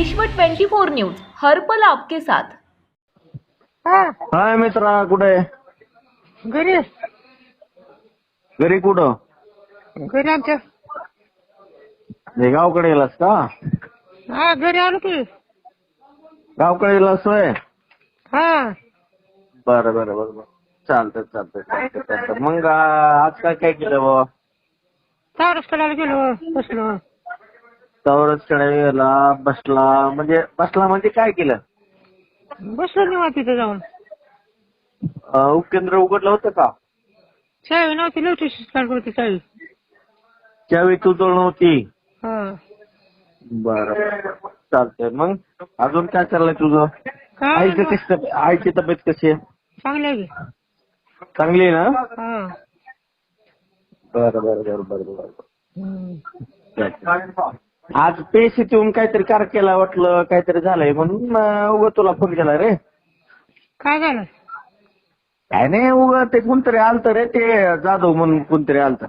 विश्व 24 न्यूज हर्पल आपके साथ. हा. हाय मित्रा कुठे? घरी घरी कुठं? घरी आमच्या. हे गावकडे गेलास का? हा घरी आलो की. गावकडे गेलास होय? हा. बरं बरं बरं बरं. चालतंय चालतंय चालतंय चालतंय. मग आ, आज काय काय केलं बाबा चारच करायला गेलो बसलो. चौरस गेला बसला म्हणजे बसला म्हणजे काय केलं? बसलो निवांत तिथे जाऊन. अं, उपकेंद्र उघडलं होतं का? चावी नव्हती लवची स्टार्ट करते चावी. त्यावेळी तू जवळ नव्हती. हा. बरं चालतंय. मग अजून काय चाललंय तुझं? काय आईची कशी तब्येत? आईची तब्येत कशी आहे? चांगली आहे की. चांगली आहे ना? हा. बरं बरं बरं बरं बरं. हम्म. आज पेशीत येऊन काहीतरी कार केला वाटलं काहीतरी झालंय म्हणून उगा तुला फोन केला रे. काय झालं? काय नाही उगा ते कोणतरी आलत रे ते जाधव म्हणून कोणतरी आलत.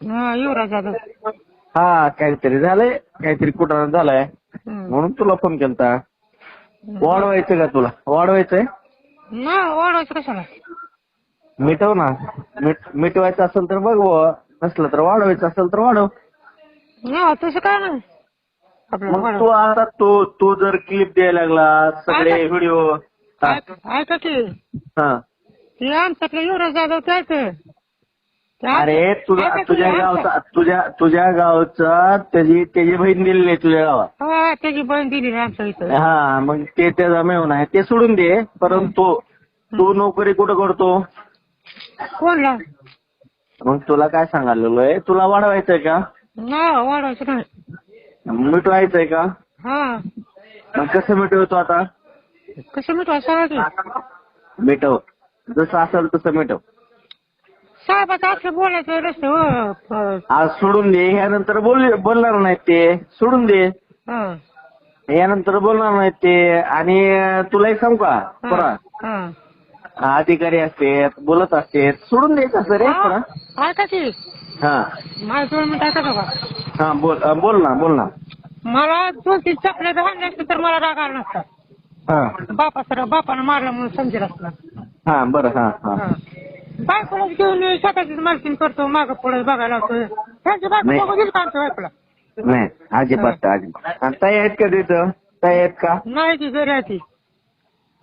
हा युवराज जाधव. हा काहीतरी झालंय काहीतरी कुठं झालाय. म्हणून तुला फोन केलता. वाढवायचं का तुला? वाढवायचंय? ना वाढवायचं कशाला? मिटव ना. मिट मिटवायचं असेल तर बघ. नसलं तर वाढवायचं असेल तर वाढव. ना तसं काय नाही. आपलं मग तू. आता तू तू जर क्लिप द्यायला लागला सगळे व्हिडिओ ऐक- ऐका की. हा. ते आमच्यातलं युवराज जाधव ते आम- अरे तुझा ऐका तुझ्या गावचा तुझ्या तुझ्या गावचा त्याची त्याची बहीण दिलेली आहे तुझ्या गावात. हा त्याची बहीण दिली आमच्या इथं. हा मग ते त्याचा मेहून आहे. ते सोडून दे परंतु तू नोकरी कुठं करतो? कोणला? मग तुला काय सांगायलोय तुला वाढवायचंय का? वाढवायचं नाही. मिटवायचंय का? हा. मग कसं मिटवतो आता? कसं मिटव जसं असेल तसं मिटव साहेबाचं असं बोलायचं रस्ते हो. आज सोडून दे. यानंतर बोल बोलणार नाहीत ते. सोडून दे. हा, यानंतर बोलणार नाहीत ते. आणि तुला एक सांगू का? परा. हा. अधिकारी असतात बोलत असतात. सोडून द्यायचं असं रे परा. ऐका की. हा. माझं दोन मिनिट ऐका का हा बोल अं, बोल ना बोल ना. मला दोन तीन चपल्या जर आणल्या असत्या तर मला राग आला नसता. हा. बापा सर बापानं मारला म्हणून समजेल असला हा बरं हा. बायकोला घेऊन स्वतःचीच मालकीन करतो मागं पुढे बघायला लावतो. त्यांची बायको नाही. बघू दिली का आमच्या बायकोला? नाही अजिबात अजिबात. आणि ताई आहेत का तिथं? ताई आहेत का? नाही ती घरी आहे ती.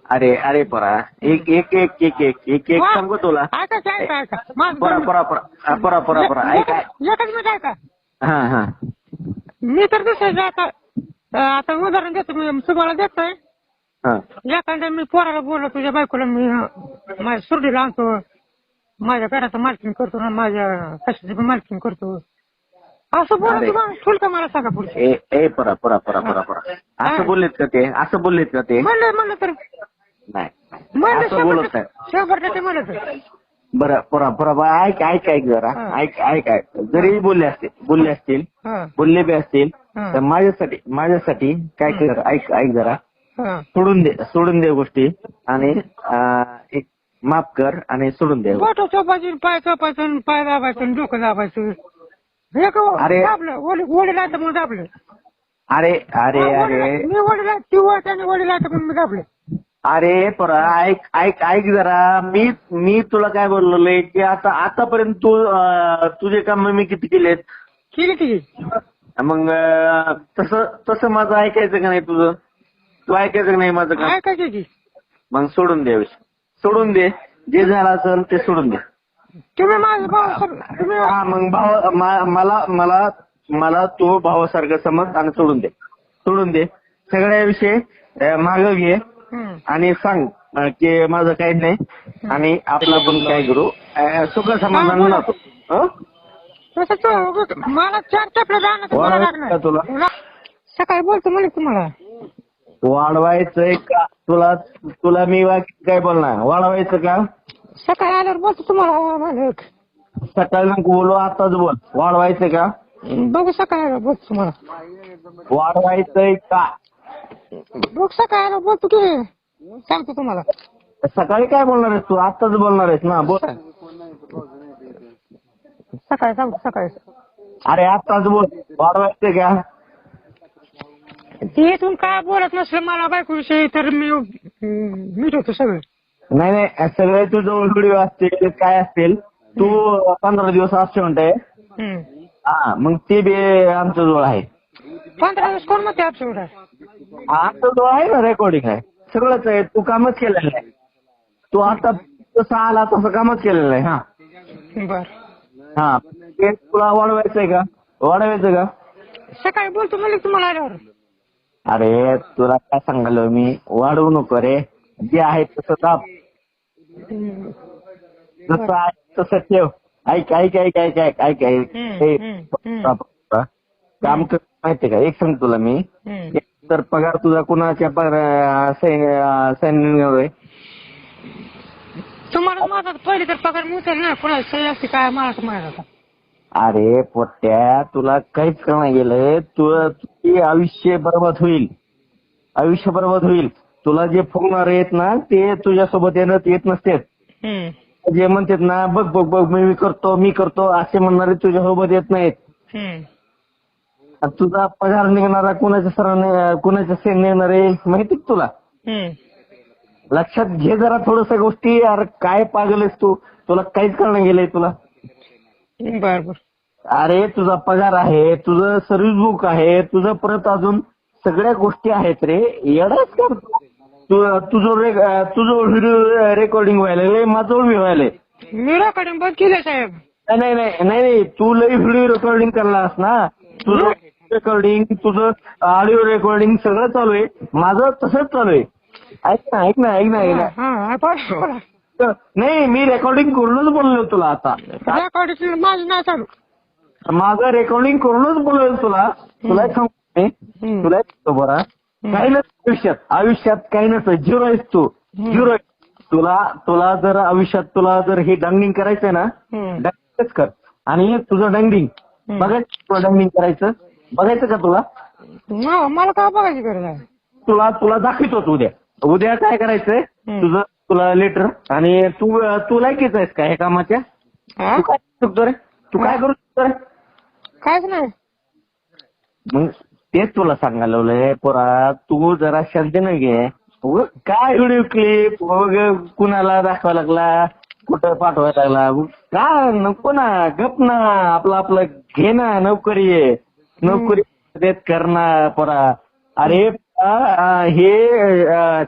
अरे अरे परा एक एक एक एक एक एक एक. सांगू तुला. ऐका ऐका परा परा परा परा परा परा ऐक. एकच मिनिट ऐका. हा हा. मी तर दुसऱ्याचं आता आता उदाहरण देतो मी तुम्हाला देतोय. हा. एखाद्या मी पोराला बोललो तुझ्या बायकोला मी माझ्या सुरडीला आणतो. माझ्या घराचं मालकीन करतो ना माझ्या कशाची पण मालकीन करतो. असं बोलत. तुम्हाला मला सांगा पुढे. ए ए परा परा परा परा परा. असं बोललेत का ते? असं बोललेत का ते? म्हणलं म्हणलं तर नाही. असं बोलत नाही. शंभर टक्के म्हणलं तर. बरं परा परा बा, ऐक ऐक ऐक जरा. हा. ऐक ऐक ऐक. जरी बोलले असतील बोलले असतील हा. बोलले बी असतील हा. तर माझ्यासाठी माझ्यासाठी काय कर ऐक ऐक जरा. हा. सोडून दे सोडून दे गोष्टी आणि अं, एक माफ कर आणि सोडून दे. बोट चोपायची पाय चोपायचं पाय दाबायचं आणि डोकं दाबायचं. हे का अरे. दाबलं? ओढी लावतं म्हणून दाबलं. अरे अरे अरे. वडील- मी वडील ती वड आणि वडील लावतं म्हणून मी दाबलं. अरे परा ऐक ऐक ऐक जरा. मी मी तुला काय बोललोय की आता आतापर्यंत तू अं, तुझे काम मी किती केलेत? ठीक आहे ठीक आहे मग अं, तसं तसं माझं ऐकायचं का नाही तुझं? तू ऐकायचं का नाही माझं काम? की मग सोडून दे विषय सोडून दे. जे झालं असेल ते सोडून दे. तुम्ही माझं भाऊ सर- तुम्ही हा मग भाव मा- मला मला मला तो भावासारखं समज आणि सोडून दे. सोडून दे. सगळ्या विषय माग घे. आणि सांग की माझं काही नाही. आणि आपला पण काय करू सुख समाधान राहतो मला चार तुला? तुला- सकाळी बोलतो म्हणजे तुम्हाला. वाढवायचंय का? तुला तुला मी काय बोलणार? वाढवायचं का? सकाळी आल्यावर बोलतो तुम्हाला हो, मालक. सकाळी नको बोलू आताच बोल. वाढवायचं का? बघू सकाळी आल्यावर बोलतो तुम्हाला. वाढवायचंय का? आल्यावर बोलतो की सांगतो तुम्हाला. सकाळी काय बोलणार आहेस तू? आताच बोलणार आहेस ना बोल. सकाळी सांगतो सकाळी. अरे आताच बोल. वाढवायचंय का? ते इथून काय बोलत नसलं मला बायकोविषयी तर मी मिटवतो सगळं. नाही नाही सगळे तुझं व्हिडिओ असतील काय असतील तू पंधरा दिवस असते म्हणते हम्म. हा मग ते बी आमच्या जवळ आहे. पंधरा दिवस कोण म्हणते आपल्या आमच्या जवळ आहे ना रेकॉर्डिंग आहे. सगळंच आहे तू कामच केलेलं आहे. तू आता जसं आला तसं कामच केलेलं आहे हा. बर. हा ते तुला वाढवायचंय का? वाढवायचं का? सकाळी बोलतो मला तुम्हाला आल्यावर. अरे तुला काय सांगालो मी? वाढवू नको रे. जे आहे तसं दाब. हम्म. जसं आहे तसं ठेव. ऐक ऐक ऐक ऐक ऐक ऐक ऐक. हम्म, हे, हम्म, हम्म. काम कर माहितीये का? एक सांग तुला मी. एक तर पगार तुझा कुणाच्या पगार सैन्य तुम्हाला माझा पहिले तर पगार ना. कोणाला सही असते काय? मला तर माहीत आता अरे पोट्या तुला काहीच करणं गेलंय तुला तुझे आयुष्य बरबाद होईल. आयुष्य बरबाद होईल. तुला जे फुगणार आहेत ना ते तुझ्यासोबत येणं येत नसते. हम्म. जे म्हणतात ना बघ बघ बघ मी मी करतो मी करतो असे म्हणणारे तुझ्यासोबत येत नाहीत. हम्म. आणि तुझा पगार निघणारा कुणाच्या सरांनी कुणाच्या सेन निघणार आहे माहिती का तुला? हम्म. लक्षात घे जरा थोडस गोष्टी अरे काय पागल आहेस तू? तुला काहीच करणं गेलंय तुला. अरे तुझा पगार आहे तुझं सर्व्हिस बुक आहे तुझं परत अजून सगळ्या गोष्टी आहेत रे. येडाच कर तुझं तुझं व्हिडिओ रेकॉर्डिंग व्हायला लागलंय माझं व्हायलंय मी रेकॉर्डिंग बंद केलं साहेब. नाही नाही नाही नाही नाही. तू लई व्हिडिओ रेकॉर्डिंग करलास ना. तुझं रेकॉर्डिंग तुझं ऑडिओ रेकॉर्डिंग सगळं चालू आहे. माझं तसंच चालू आहे. ऐक ना ऐक ना ऐक ना ऐक ना. हा बोला, नाही मी रेकॉर्डिंग करूनच बोललो तुला आता. रेकॉर्डिंग माझं नाही चालू माझं रेकॉर्डिंग करूनच बोललो तुला. तुला एक मी. तुला एक सांगतो बरा. काही नसतं आयुष्यात. आयुष्यात काही नसतं. झिरो आहेस तू. झिरो. तुला तुला जर आयुष्यात तुला जर हे डंगिंग करायचंय ना. डंगिंगच कर. आणि तुझं डंगिंग. बघायचं तुला डंगिंग करायचं. बघायचं का तुला? मला काय बघायची गरज आहे? तुला तुला दाखवतोच उद्या. उद्या काय करायचंय? हम्म. तुझं तुला लेटर आणि तू तू लायकीच आहेस का ह्या कामाच्या? हा? तू काय करू शकतो रे? तू काय करू शकतो रे? काहीच नाही. मग तेच तुला सांगायला लावलंय पोरा तू जरा शांतीनं घे. उग काय व्हिडिओ क्लिप वग कुणाला दाखवायला लागला? कुठं पाठवायला लागला? उग का नको ना गप ना आपलं आपलं घे ना नोकरी आहे नोकरी देत कर ना पोरा. अरे हे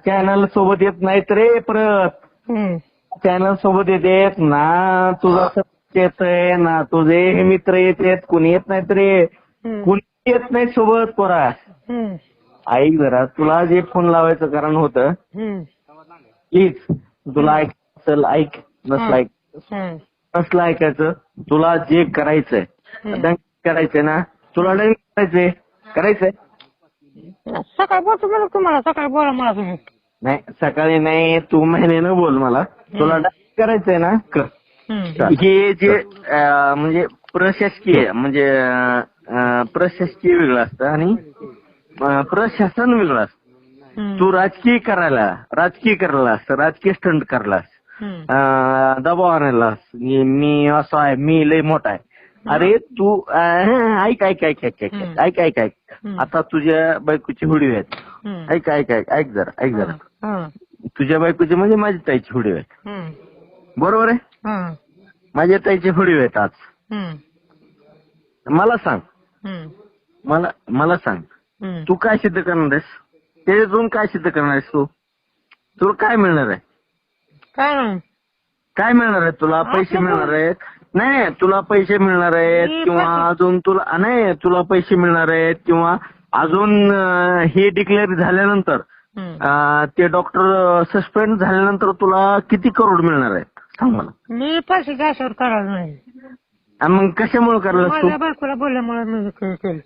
चॅनल सोबत येत नाहीत रे परत. चॅनल सोबत येतेत ना तुझा सब्जेक्ट येतंय ना तुझे मित्र येतेत कुणी येत नाहीत रे. कुणी येत नाही सोबत पोरा. ऐक जरा तुला जे फोन लावायचं कारण होतं. प्लीज तुला ऐक. असेल ऐक नसलं ऐक. नसलं ऐकायचं तुला जे करायचंय. करायचंय ना. तुला डंग करायचंय? करायचंय? सकाळी बोलतो मला तुम्हाला सकाळी बोला मला तुम्ही. नाही सकाळी नाही तू महिन्यानं बोल मला. तुला डंग करायचंय ना? कर. हम्म. हे जे अं, म्हणजे प्रशासकीय म्हणजे अं, प्रशासकीय वेगळं असतं आणि अं, प्रशासन वेगळं असतं. हम्म. तू राजकीय करायला राजकीय करायलास राजकीय स्टंट हम्म. अं, दबाव आणायलास मी मी असं आहे मी लय मोठा आहे. अरे तू ऐक ऐक ऐक ऐक ऐक. ऐक ऐक ऐक. आता तुझ्या बायकोची व्हिडिओ आहेत. ऐक ऐक ऐक ऐक जरा ऐक जरा. तुझ्या बायकोची म्हणजे माझ्या ताईची व्हिडिओ आहेत. बरोबर आहे हा. माझ्या ताईचे व्हिडिओ आहेत आज. मला सांग. मला मला सांग. तू काय सिद्ध करणार आहेस त्याच्यातून काय सिद्ध करणार आहेस तू तुला काय मिळणार आहे काय मिळणार आहे तुला पैसे मिळणार आहेत नाही तुला पैसे मिळणार आहेत किंवा अजून तुला नाही तुला पैसे मिळणार आहेत किंवा अजून हे डिक्लेअर झाल्यानंतर ते डॉक्टर सस्पेंड झाल्यानंतर तुला किती करोड मिळणार आहेत? सांग मला. मी पैसे कॅशवर करायला नाही. आणि मग कशामुळे करलास तू? माझ्या बायकोला बोलल्यामुळे मी केलं.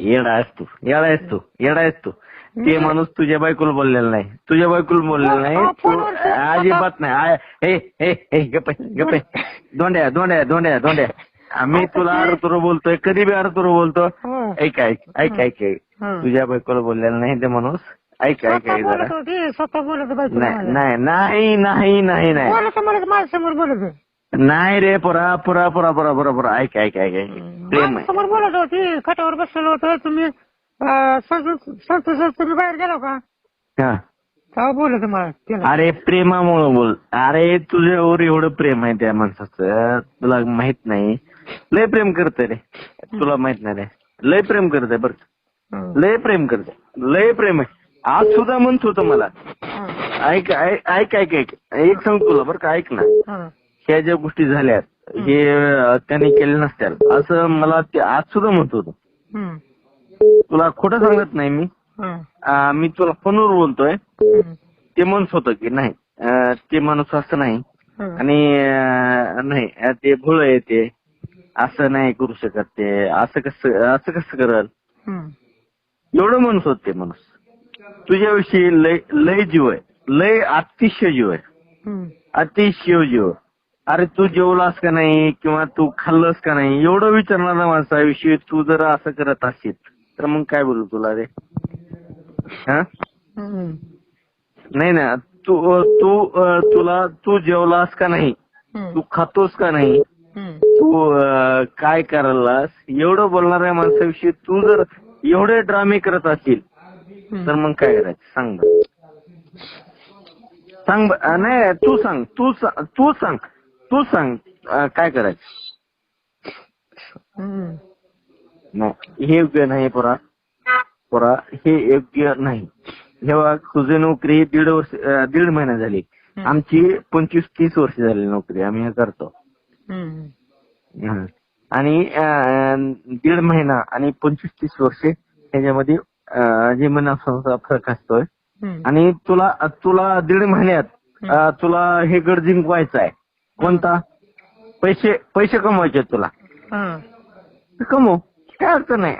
येडा आहेस तू येडा आहेस तू येडा आहेस तू. ते माणूस तुझ्या बायकोला बोललेला नाही. तुझ्या बायकोला बोललेला नाही. अजिबात नाही. हे हे गप्प आहे. दोंड्या दोंड्या दोंड्या दोंड्या आम्ही तुला अर्थुर बोलतोय कधी बी अर्थुर बोलतो. ऐक ऐक ऐक ऐक. तुझ्या बायकोला बोललेला नाही ते माणूस. ऐक ऐक स्वतः ऐक नाही नाही नाही नाही नाही नाही. रे पुरा पुरा पुरा पुरा पुरा पुरा. ऐक ऐक ऐक ऐक. प्रेम समोर बोलत होती खटावर बसलेलो होतो तुम्ही सर तुम्ही बाहेर गेलो का? हा. तेव्हा बोलत मला त्याला अरे प्रेमामुळं बोल. अरे तुझ्यावर एवढं प्रेम आहे त्या माणसाचं. तुला माहीत नाही. लय प्रेम करते रे. तुला माहीत नाही रे. लय प्रेम करते बर. लय प्रेम करते लय प्रेम आहे. आज सुद्धा म्हणत होतं मला. ऐक ऐक ऐक ऐक ऐक. एक सांग तुला बरं का? ऐक ना. हं. ह्या ज्या गोष्टी झाल्यात हे अं, त्यांनी केले नसत्याल. असं मला ते आज सुद्धा म्हणत होतं. तुला खोटं सांगत नाही मी. मी तुला फोनवर बोलतोय. ते म्हणत होतं की नाही अं, ते माणूस असं नाही. आणि अं, नाही अं, ते भोळ आहे ते. असं नाही करू शकत ते. असं कसं असं कसं करल? हं. एवढं म्हणत होत ते माणूस. तुझ्याविषयी लय लय जीव आहे. लय अतिशय जीव आहे. अतिशय जीव. अरे तू जेवलास का नाही? किंवा तू खाल्लंस का नाही? एवढं विचारणारा माणसाविषयी तू जर असं करत असेल तर मग काय बोलू तुला रे? हा. नाही ना तू तू तुला तू जेवलास का नाही. तू खातोस का नाही. तू काय करायलास? एवढं बोलणाऱ्या माणसाविषयी तू जर एवढे ड्रामे करत असशील तर मग काय करायचं? सांग. सांग नाही तू सांग. तू तू सांग. तू सांग. काय करायचं. नाही हे योग्य नाही पोरा. पोरा हे योग्य नाही. हे बघ तुझी नोकरी दीड वर्ष दीड महिना झाली. आमची पंचवीस तीस वर्ष झाली नोकरी आम्ही हे करतो. आणि दीड महिना आणि पंचवीस तीस वर्षे त्याच्यामध्ये जे मनाचा फरक असतोय. आणि तुला तुला दीड महिन्यात तुला हे गड जिंकवायचा आहे. कोणता? पैसे पैसे कमवायचे तुला. कमव. काय अडचण नाही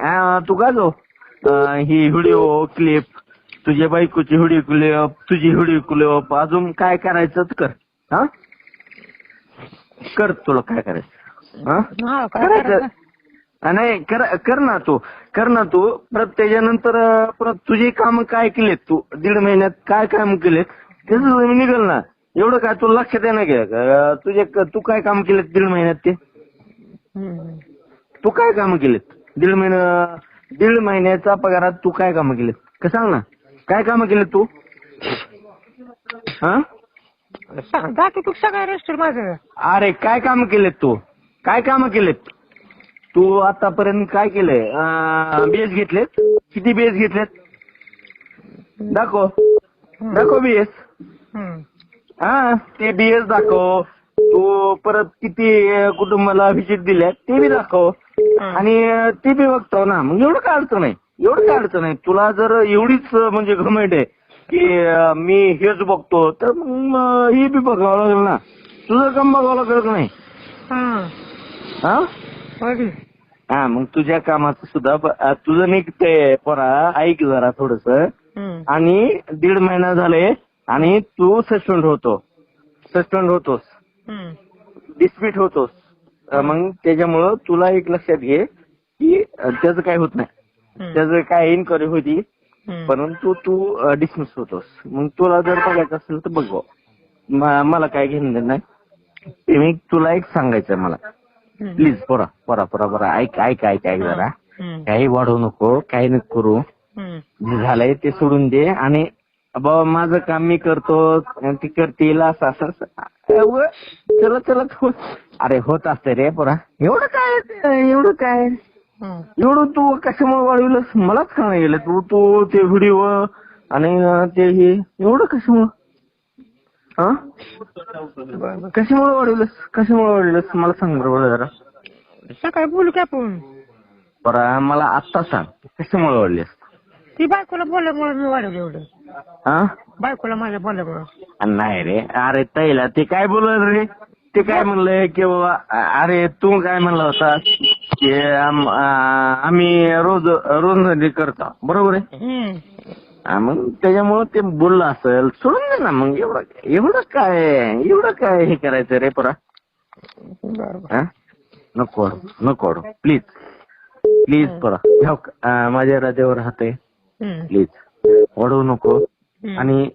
तू गाजव. अं, ही व्हिडिओ क्लिप तुझ्या बायकोची व्हिडिओ क्लिप तुझी व्हिडिओ क्लिप अजून काय करायचं कर. हा? कर तुला काय करायचं. काय करायचं. नाही कर कर ना तू. कर ना तू. परत त्याच्यानंतर परत तुझी काम काय केलेत तू? दीड महिन्यात काय काम केलेत? त्याचं निघल ना. एवढं काय तुला लक्षात येणार की अं, तुझे तू काय काम केलेत दीड महिन्यात ते. तू काय कामं केलेत? दीड महिना दीड महिन्याचा पगारात तू काय कामं केलेत? का सांग ना. काय कामं केलेत तू? हा? सांग, तू सगळं रेस्टर माझं. अरे काय कामं केलेत तू? काय कामं केलेत? तू आतापर्यंत काय केलंय? बेस घेतलेत? किती बेस घेतलेत? दाखव. दाखव बेस हं. हा ते बीएस दाखव. तू परत किती अं, कुटुंबाला व्हिजिट दिल्यात ते बी दाखव. आणि ते बी बघतो ना. मग एवढं काय अडचण आहे? एवढं काय अडचण आहे? तुला जर एवढीच म्हणजे घमंड आहे की मी हेच बघतो तर मग हे बी बघावं लागेल ना. तुझं काम बघावं लागेल का नाही? हं. मग तुझ्या कामाचं सुद्धा तुझं निघतंय पोरा. ऐक जरा थोडस. आणि दीड महिना झाले आणि तू सस्पेंड होतो. सस्पेंड होतोस. डिस्प्यूट होतोस. मग त्याच्यामुळं तुला एक लक्षात घे की त्याचं काय होत नाही. त्याचं काय इन्क्वायरी होती. परंतु तू डिसमिस होतोस मग तुला जर बघायचं असेल तर बघ मला काय घेणं देणं नाही ते मी तुला एक सांगायचं मला. प्लीज पोरा पोरा पोरा पोरा ऐक ऐक ऐक ऐक जरा. काही वाढवू नको काही नको करू. जे झालंय ते सोडून दे आणि बाबा माझं काम मी करतो ती करतील असं असं चला चला अरे होत असते रे पोरा. एवढं काय एवढं काय. एवढं तू कशामुळे वाढविलंस? मलाच का नाही गेलं. तू तू ते व्हिडिओ आणि ते हे एवढं कशामुळं? हा. कशामुळे वाढविलंस? कशामुळे वाढविलंस? मला सांग बरोबर जरा. सकाळी बोलू की आपण? बरं मला आत्ता सांग. कशामुळे वाढलीस ती बायकोला बोलल्यामुळे मी वाढवलं एवढं. हा बायकोला माझ्या बोलल्यामुळं नाही रे. अरे तैला ते काय बोलत रे? ते काय म्हणलंय की बाबा अ- अरे तू काय म्हणला होता की आम- आ- आम्ही रोज रोज करतो. बरोबर आहे. हा, मग त्याच्यामुळं ते बोललं असेल. सोडून दे ना मग एवढं एवढं काय एवढं काय हे करायचं रे पोरा? बरं, बरं. हा? नको नको. प्लीज प्लीज पोरा. अ, माझ्या राजावर राहते हं. प्लीज वाढवू नको. आणि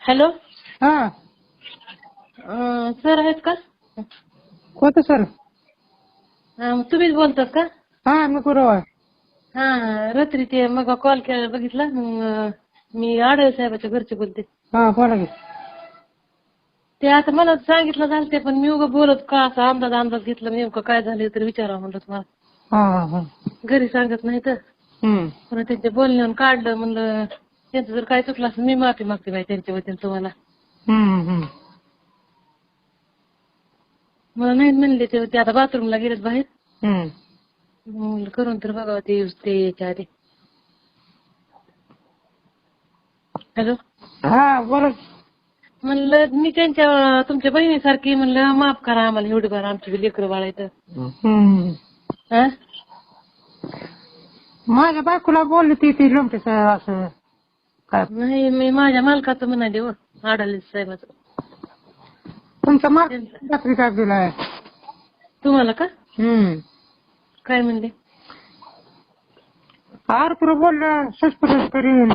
हॅलो. हा. सर आहेत का? कोणतं सर? अं, तुम्हीच बोलतात का? हा मी गुरुवार. हा रात्री ते मग कॉल केला बघितला. मग मी आडवे साहेबाच्या घरचे बोलते. हा बोला की. ते आता मला सांगितलं झालं ते पण मी उगं बोलत का असा अंदाज अंदाज घेतला नेमकं काय झालं तर विचारा म्हणलं तुम्हाला. हा हा हा. घरी सांगत नाही तर. हम्म. पण त्यांच्या बोलण्यावर काढलं म्हणलं त्यांचं जर काय चुकलं असं मी माफी मागते बाई त्यांच्या वतीने तुम्हाला हम्म हम्म. मला नाही म्हणले ते ते आता बाथरूमला गेलेत बाहेर. म्हणलं करून तर बघावं ते use ते याच्या आधी. हॅलो हा बोला. की. म्हणलं मी त्यांच्या तुमच्या बहिणीसारखी म्हणलं माफ करा आम्हाला एवढी बार आमची लेकरं बाळायचं. हा? माझ्या बायकोला बोलली ती ती लोमटे साहेब असं. नाही मी माझ्या मालकाचं म्हणाले हो आडाले साहेबाचं. तुमचा मार्क रात्री काय दिलाय तुम्हाला का? हम्म. काय म्हणले? आर तुला बोललं सस्पेंड करीन.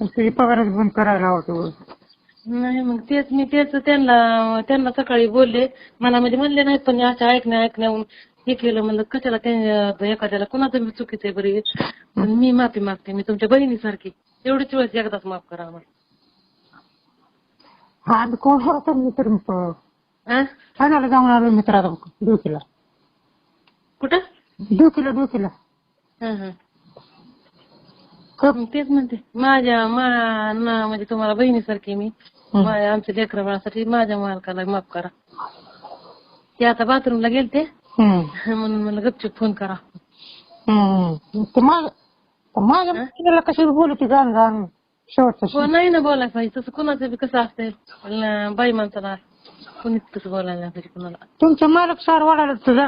तुझी पगारच बंद करायला हवं नाही मग तेच मी तेच त्यांना त्यांना सकाळी बोलले. मला म्हणजे म्हणले नाही पण अशा ऐकण्या ऐकण्याहून हे केलं म्हणलं कशाला त्या एखाद्याला कुणाचं मी चुकीचं आहे बरं मी माफी मागते मी तुमच्या बहिणीसारखी. एवढीच वेळेस एकदाच माफ करा आम्हाला. हा मी कोण होता मित्र? ठाण्याला जाऊन आलो मित्राला डोकीला. कुठं? डोकीला डोकीला. हा हा. मग तेच म्हणते माझ्या मा ना म्हणजे तुम्हाला बहिणीसारखी मी. माझ्या आमच्या लेकरा बाळासाठी माझ्या मालकाला माफ करा. ते आता बाथरूमला गेलते. हम्म. म्हणून मला गपचूप फोन करा. हम्म. ते माझ्या ते माझ्या मुलीला कशी बोलती गाण गाण शेवटचं हो नाही ना बोलायला पाहिजे तसं कुणाचं बी कसं असतंय? ल- बाई माणसाला कुणीच तसं बोलायला नाही पाहिजे कुणाला. तुमचं मालक सार वाढायला तर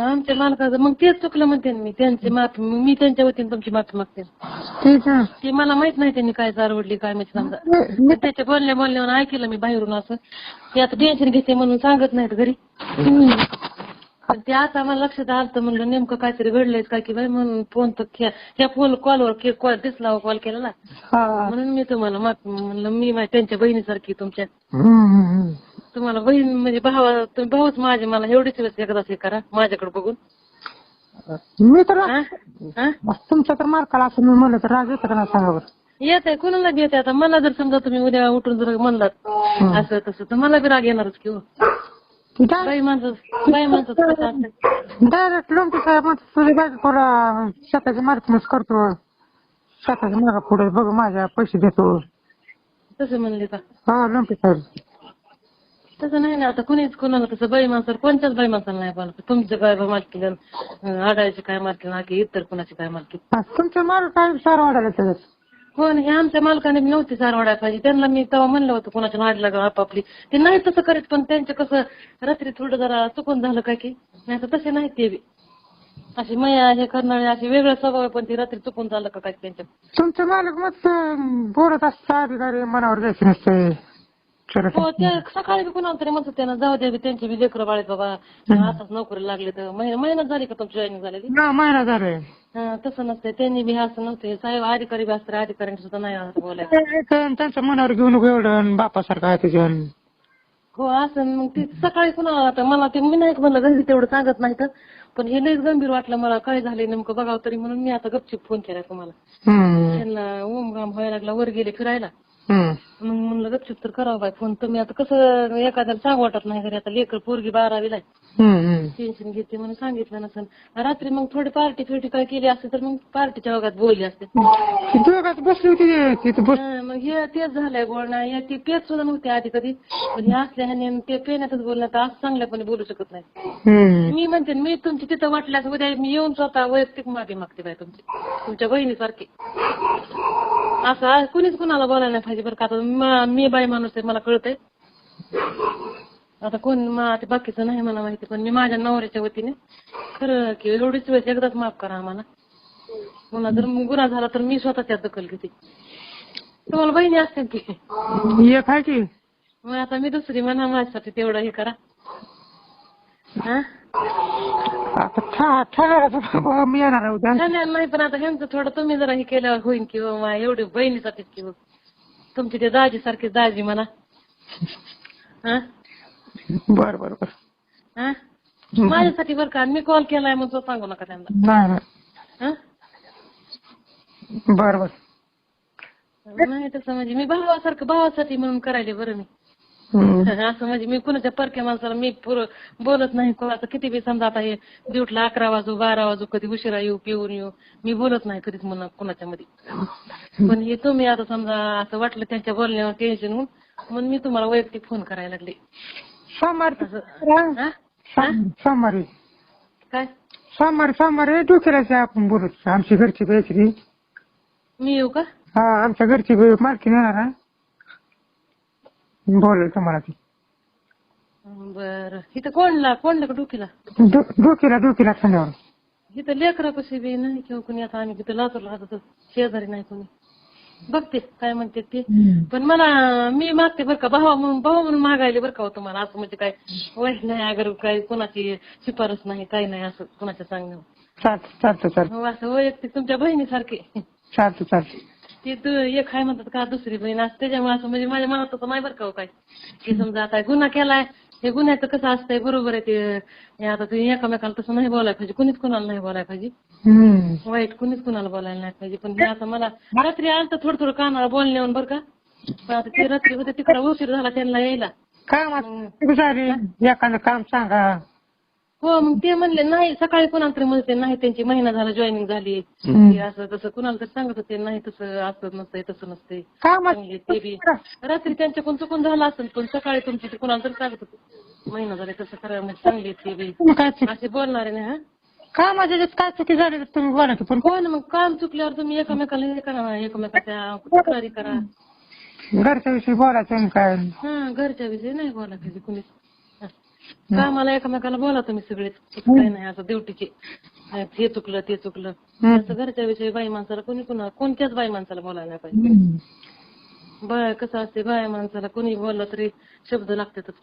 आमच्या मालकाचं. मग तेच चुकलं म्हणते मी. त्यांची माफी मी त्यांच्या वतीने तुमची माफी मागते. ते मला माहीत नाही त्यांनी काय जारवडली काय माहिती समजा. मी त्याच्या बोलण्या बोलण्यावर ऐकलं मी बाहेरून असं. ते आता टेन्शन घेते म्हणून सांगत नाहीत घरी. पण ते आता मला लक्षात आलं म्हणलं नेमकं काहीतरी घडलंय काय की बाई म्हणून फोन तर ह्या फोन कॉलवर कॉल दिसला कॉल केला ना हा. म्हणून मी तुम्हाला म्हणलं मी त्यांच्या बहिणीसारखी तुमच्या तुम्हाला बहीण म्हणजे भावा तुम्ही भाऊच माझे मला एवढीच वेळेस एकदाच हे करा माझ्याकडे बघून. मी तर हा? हा? तुमच्या तर मालकाला असं मी म्हणलं तर राग येतं का नाही सांगा येत आहे कोणाला बी येते आता मला जर समजा तुम्ही उद्या उठून जर म्हणलात असं तसं तर मला बी राग येणारच की बाई माणसं कसं असतं डायरेक्ट लोमटे साहेब तुझ्या बायकोला स्वतःची मार्कनेस करतो स्वतःच्या मागा पुढे बघ माझ्या पैसे देतो तसं म्हणले का हा लोमटे साहेब तसं नाही ना आता कुणीच कोणाला तसं बाई माणसाला कोणत्याच बाई माणसाला नाही बोलत तुमचं काय मालकी आडायची काय मालकी ना की इतर कुणाची काय मालकी तुमच्या माल काय सार वाढायला त्याच्यात हो ना हे आमच्या मालकाने नव्हती सार वाढायला पाहिजे. त्यांना मी तेव्हा म्हणलं होतं कोणाच्या नाडीला लागा आपापली ते नाही तसं करीत पण त्यांचं कसं रात्री थोडं जरा चुकून झालं काय की नाही तर तसे नाही ते बी. अशी मया हे करणारे असे वेगळा स्वभाव आहे, पण ती रात्री चुकून झालं का काय त्यांच्या. तुमचं मालक मग बोलत असतं अधिकारी मनावर घ्यायचे नसते. हो ते सकाळी बी कुणाला तरी म्हणत होते ना जाऊ दे बी त्यांचे बी लेकरं बाळेत बाबा. आताच नोकरी लागले तर महिना महिना झाली का तुमची जॉईनिंग झालेली? महिना झाले. तसं नसतंय. त्यांनी बी असं नव्हते. साहेब अधिकारी बी असतात अधिकाऱ्यांनी सुद्धा नाही असं बोलायचं त्यांच्या मनावर घेऊन एवढं बापासारखं आहे तुझ्या हो असं मग ते सकाळी कुणा आता मला ते मी नाही म्हणलं घरी तेवढं सांगत नाही तर. पण हे लईच गंभीर वाटलं मला. काय झालंय नेमकं बघावं तरी म्हणून मी आता गपचूप फोन केला तुम्हाला. त्यांना ओम गाम व्हायला लागला वर गेले फिरायला. मग म्हणलं गपचूप तर करावं बाय फोन. तुम्ही आता कसं एखाद्याला सांग वाटत नाही घरी. आता लेकर पोरगी बारावीला आहे. टेन्शन घेते म्हणून सांगितलं नसेल. रात्री मग थोडी पार्टी फिर्टी काय केली असते तर मग पार्टीच्या वगात बोलली असते. ती दोघात बसली होती तिथे बस हा, मग हे तेच झालंय गोळ नाही ती पेत सुद्धा नव्हती आधी कधी. पण हे असल्या ह्याने ते पेण्यातच बोलण्यात तर असं चांगल्यापणे बोलू शकत नाही. हम्म. मी म्हणते मी तुमची तिथं वाटल्यास उद्या मी येऊन स्वतः वैयक्तिक माफी मागते बाय तुमची. तुमच्या बहिणीसारखी. असं कुणीच कुणाला बोलायला नाही पाहिजे बरं का आता. म- मी बाई माणूस आहे मला कळतंय. आता कोण मा- आता बाकीचं नाही मला माहिती पण मी माझ्या नवऱ्याच्या वतीने खरं की एवढीच वेळेस एकदाच माफ करा आम्हाला. पुन्हा जर गुन्हा झाला तर मी स्वतः त्यात दखल घेते. तुम्हाला बहिणी असतील की? एक आहे की? मग आता मी दुसरी म्हणा माझ्यासाठी तेवढं हे करा. हा? आता ठा मी येणार आहे उद्या. नाही नाही पण आता ह्यांचं थोडं तुम्ही जरा हे केल्यावर होईन किंवा मा एवढी बहिणीसाठीच किंवा तुमची ते दाजी सारखी दाजी म्हणा. हा? बर बर बर. हा? माझ्यासाठी बरं का मी कॉल केलाय मग तो सांगू नका त्यांना. नाही नाही. हं? बर बर. नाही तसं म्हणजे मी भावासारखं भावासाठी म्हणून करायले बरं मी. असं म्हणजे मी कुणाच्या परक्या माणसाला मी पुरं बोलत नाही कोणाचं. किती बी समजा आता हे ड्युटला अकरा वाजू बारा वाजू कधी उशिरा येऊ पिऊन येऊ. मी बोलत नाही कधीच म्हणा कुणाच्या मध्ये पण हे तुम्ही आता समजा असं वाटलं त्यांच्या बोलण्यावर टेन्शन होऊन म्हणून मी तुम्हाला वैयक्तिक फोन करायला लागले. सोमवारी हा? सोमवारी. काय? सोमवारी सोमवारी डोक्याला आपण बोलत आमची घरची बेकरी मी येऊ का? हा आमच्या घरची मालकीण येणार बोलेल तुम्हाला ती. बर. इथं कोणला कोणला का डोकीला? डोकीला डोकीला खाण्यावर इथं लेकरा कशी बी नाही किंवा कोणी आता आम्ही तिथं लातूरला राहतो शेजारी नाही कोणी. बघते काय म्हणते ते. पण मला मी मागते बरं का भावा म्हणून भाऊ म्हणून मागायले बरं का हो तुम्हाला असं म्हणजे काय वाईट नाही अगर काय कोणाची शिफारस नाही काही नाही असं कोणाच्या सांगणं चालतं चालतं चालतं. हो, असं वैयक्तिक तुमच्या बहिणीसारखे. चालतं चालतं. ते तू एक आहे म्हणतात का दुसरी बहीण असं त्याच्यामुळे असं म्हणजे माझ्या मनात तसं नाही बरं का हो काय की समजा आता गुन्हा केलाय हे गुन्ह्याचं कसं असतंय बरोबर आहे ते. हे आता तुम्ही एकामेकाला तसं नाही बोलायला पाहिजे. कुणीच कुणाला नाही बोलायला पाहिजे. हम्म. वाईट कुणीच कुणाला बोलायला नाही पाहिजे. पण हे आता मला रात्री आलं तर थोडं थोडं कानाला बोलण्यावर बरं का. पण आता ते रात्री होते तिकडे उशीर झाला त्यांना यायला. काम झाली एखादं काम सांगा. हो मग ते म्हणले नाही सकाळी कुणाला तरी म्हणते नाही त्यांची महिना झाला जॉईनिंग झाली असं तसं कुणाला तरी सांगत होते नाही तसं असं नसतंय तसं नसतंय. चांगली ते बी. रात्री त्यांच्याकडून चुकून झालं असेल पण सकाळी तुमची ते कुणाला तरी सांगत होते. महिना झाला तसं करा म्हणजे चांगली ते बी. असे बोलणारे नाही हा? कामाच्या ज्याच्यात काय चुकी झाली तर तुम्ही बोलायचं पण हो ना मग काम चुकल्यावर तुम्ही एकमेकाला हे करा ना एकमेकाच्या तक्रारी करा. घरच्या विषयी बोलायचं काय? हा घरच्या विषयी नाही बोला पाहिजे कुणीच. हा. कामाला एकमेकाला बोला तुम्ही सगळेच काही नाही असं ड्युटीचे हे चुकलं ते चुकलं. असं घरच्या विषयी बाई माणसाला कोणी कुणा कोणत्याच बाई माणसाला बोलायला पाहिजे. बाय कसं असते बाय माणसाला कोणी बोललं तरी शब्द लागतातच.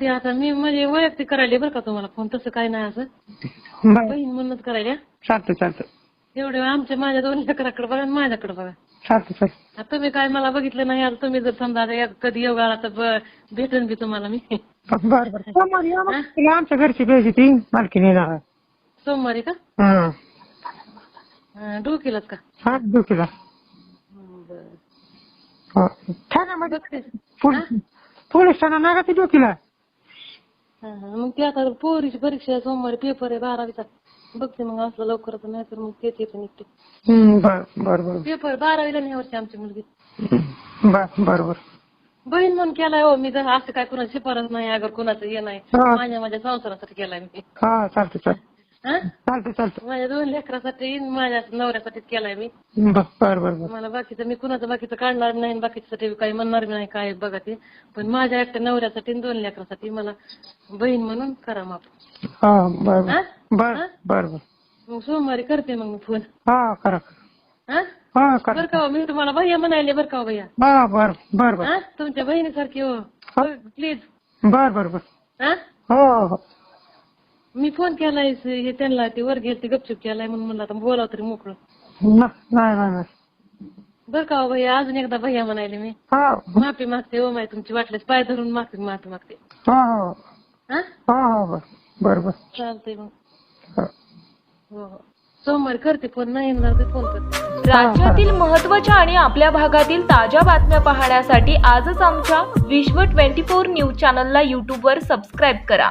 ते आता मी म्हणजे वैयक्तिक करायले बरं का तुम्हाला फोन? तसं काय नाही असं. बहीण म्हणूनच करायला चालतं चालतं. एवढे आमच्या माझ्या दोन लेकराकडे बघा आणि माझ्याकडे बघा. तुम्ही काय मला बघितलं नाही आता तुम्ही जर समजा कधी योग आला तर भेटेन बी तुम्हाला मी बरं बरं सोमवारी या मग. तिला आमच्या घरची बेजी ती येणार आहे. सोमवारी का हं. अं, डोकीलाच का हा डोकीला बरं. हो. ठाण्यामध्ये बघते पोलीस पोलीस ठाणा नाही का ती डोकीला हा, हा. मग ते आता पोरीची परीक्षा आहे सोमवारी पेपर आहे बारावीचा बघते मग असलं लवकरच नाही तर मग तेच येते निघते. बर बर बर. पेपर बारावीला नाही वर्षी आमची मुलगी. बर बर बर. बहीण म्हणून केलाय हो मी जर असं काय कुणाची शिफारस नाही अगर कुणाचं हे नाही. माझ्या माझ्या संसारासाठी केलाय मी. हा चालतं चालतं चालतं चालतं माझ्या दोन लेकरासाठी माझ्या नवऱ्यासाठीच केलाय मी. बर बर मला बाकीचं मी कुणाचं बाकीचं काढणार नाही आणि बाकीच्यासाठी काही म्हणणार नाही काय बघा ते. पण माझ्या एकट्या नवऱ्यासाठी दोन लेकरासाठी मला बहीण म्हणून करा माफ. बर बर? बर? बर बर. मग सोमवारी करते मग मी फोन. हा करा करा. बरं का हो, मी तुम्हाला भैया म्हणाले बरं का हो भैया. बर बर तुमच्या बहिणीसारखी हो. प्लीज बर बर बर हा हो हो. मी फोन केलाय हे त्यांना ते वर गेले ते गपचूप केलाय म्हणून म्हणलं आता बोलाव तरी मोकळं. न- नाही नाही नाही. बरं का हो भैया अजून एकदा भैया म्हणाले मी. हा. माफी मागते हो माय तुमची वाटल्यास पाय धरून माफी माफी मागते. हो हो. हा? हो हो बर बर बर. चालतंय मग. हो. हो हो. सोमवारी करते फोन नाही येणार फोन करते. राज्यातील महत्त्वाच्या आणि आपल्या भागातील ताज्या बातम्या पाहण्यासाठी आजच आमच्या विश्व 24 न्यूज चॅनलला यूट्यूबवर सबस्क्राईब करा.